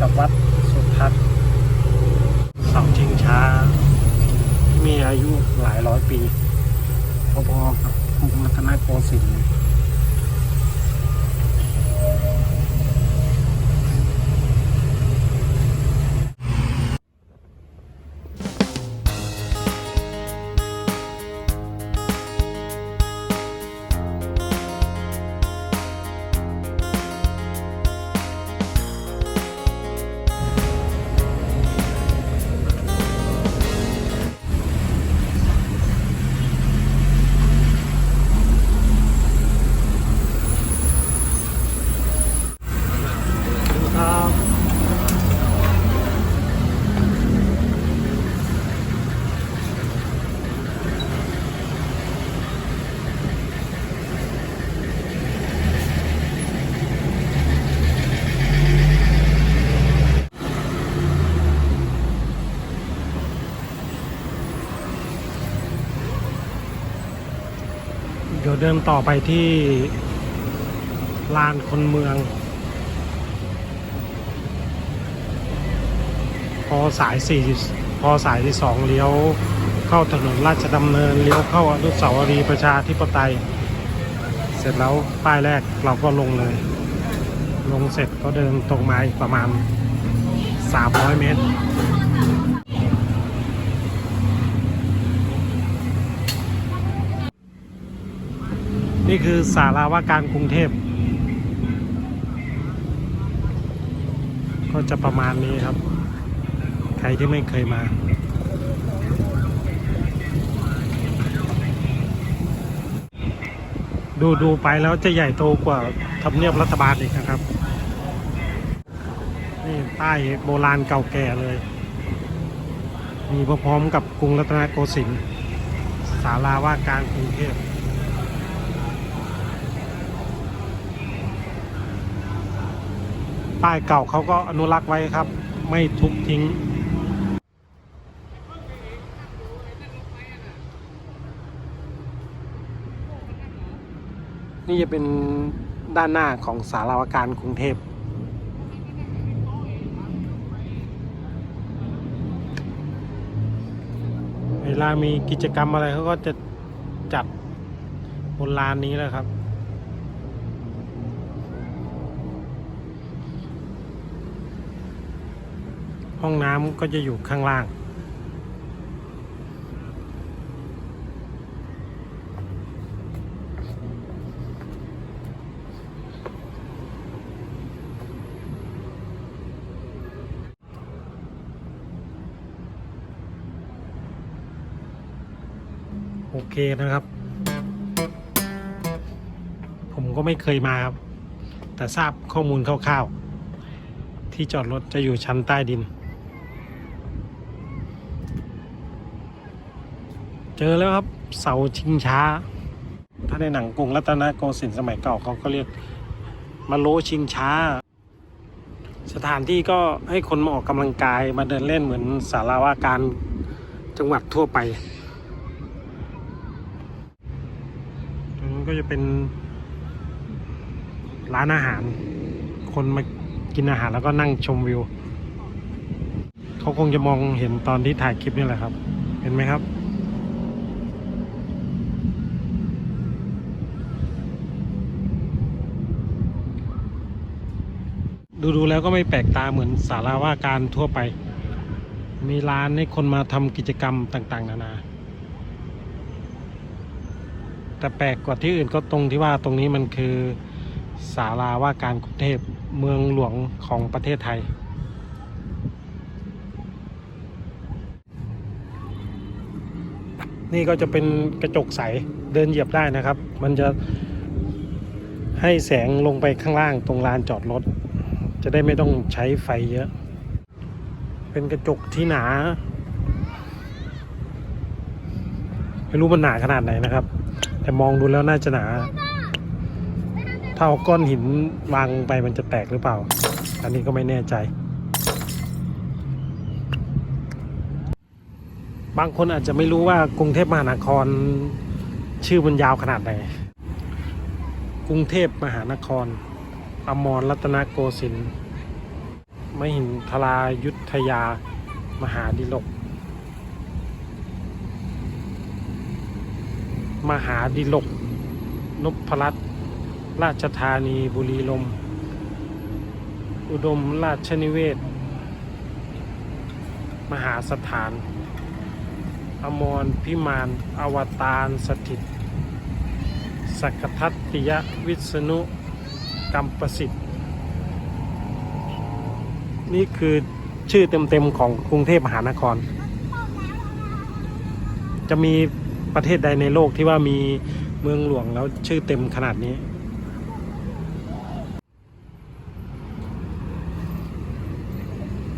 กับวัดสุทัศน์ ดี๋ยวเดินต่อไปที่ลานคนเมือง พอสายสี่พอสายที่สองเลี้ยวเข้าถนนราชดำเนิน เลี้ยวเข้าอนุสาวรีย์ประชาธิปไตย เสร็จแล้วป้ายแรกเราก็ลงเลย ลงเสร็จก็เดินตรงมาอีกประมาณ 300 เมตร นี่คือสาราว่าการกรุงเทพ ก็จะประมาณนี้ครับ ใครที่ไม่เคยมา ดูดูไปแล้วจะใหญ่โตกว่าทำเนียบรัฐบาลอีกนะครับ นี่ป้โบราณเก่าแก่เลย มีพร้อมกับกรุงรัตนโกสินทร์ศาลาว่าการกรุงเทพ ป้ายเก่าเขาก็อนุรักษ์ไว้ครับ ไม่ทุบทิ้ง นี่จะเป็นด้านหน้าของสาราวการกรุงเทพเวลามีกิจกรรมอะไรเขาก็จะจัดบนลานนี้แหละครับ ห้องน้ำก็จะอยู่ข้างล่าง โอเคนะครับ ผมก็ไม่เคยมาครับ แต่ทราบข้อมูลคร่าวๆ ที่จอดรถจะอยู่ชั้นใต้ดิน เจอแล้วครับเสาชิงช้า ถ้าในหนังกรุงรัตนโกสินทร์สมัยเก่าเขาก็เรียกมาโลชิงช้า สถานที่ก็ให้คนมาออกกำลังกายมาเดินเล่นเหมือนสาราว่าการจังหวัดทั่วไปตรงนั้นก็จะเป็นร้านอาหาร คนมากินอาหารแล้วก็นั่งชมวิว เขาคงจะมองเห็นตอนที่ถ่ายคลิปนี่แหละครับ เห็นไหมครับ ดูดูแล้วก็ไม่แปลกตาเหมือนสาราว่าการทั่วไป มีร้านให้คนมาทำกิจกรรมต่าง ๆ นานา แต่แปลกกว่าที่อื่นก็ตรงที่ว่าตรงนี้มันคือสาราว่าการกรุงเทพเมืองหลวงของประเทศไทย นี่ก็จะเป็นกระจกใสเดินเหยียบได้นะครับ มันจะให้แสงลงไปข้างล่างตรงลานจอดรถ จะได้ไม่ต้องใช้ไฟเยอะ เป็นกระจกที่หนา ไม่รู้มันหนาขนาดไหนนะครับ แต่มองดูแล้วน่าจะหนา ถ้าเอาก้อนหินวางไปมันจะแตกหรือเปล่า อันนี้ก็ไม่แน่ใจ บางคนอาจจะไม่รู้ว่ากรุงเทพมหานครชื่อมันยาวขนาดไหน กรุงเทพมหานคร อมรรัตนโกสินทร์มหินทรายุทธยา มหาดิลก มหาดิลกนพรัตน์ราชธานีบุรีลม อุดมราชนิเวศ มหาสถาน อมรพิมาน อวตารสถิต สักทัตติยวิษณุ กัมประสิทธิ์ นี่คือชื่อเต็มๆของกรุงเทพมหานคร จะมีประเทศใดในโลกที่ว่ามีเมืองหลวงแล้วชื่อเต็มขนาดนี้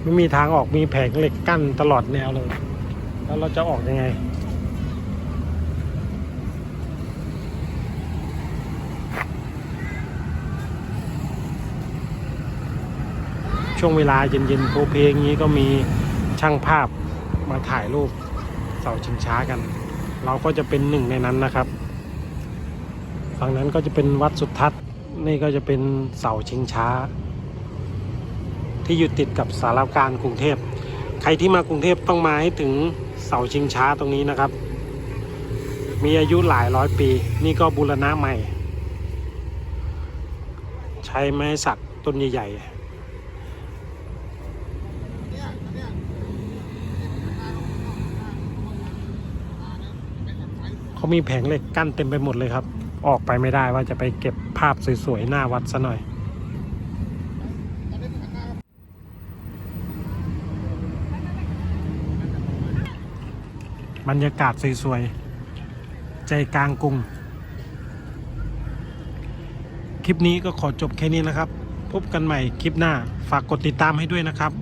ไม่มีทางออกมีแผงเหล็กกั้นตลอดแนวเลย แล้วเราจะออกยังไง ช่วงเวลาเย็นๆโพเพงนี้ก็มีช่างภาพมาถ่ายรูปเสาชิงช้ากัน เราก็จะเป็นหนึ่งในนั้นนะครับฝั่งนั้นก็จะเป็นวัดสุทัศน์นี่ก็จะเป็นเสาชิงช้า ที่อยู่ติดกับสารกลารกรุงเทพ ใครที่มากรุงเทพต้องมาให้ถึงเสาชิงช้าตรงนี้นะครับ มีอายุหลายร้อยปี นี่ก็บูรณะใหม่ ใช้ไม้สักต้นใหญ่ๆ เขามีแผงเหล็กกั้นเต็มไปหมดเลยครับ ออกไปไม่ได้ว่าจะไปเก็บภาพสวยๆหน้าวัดซะหน่อย บรรยากาศสวยๆ ใจกลางกรุง คลิปนี้ก็ขอจบแค่นี้นะครับ พบกันใหม่คลิปหน้าฝากกดติดตามให้ด้วยนะครับ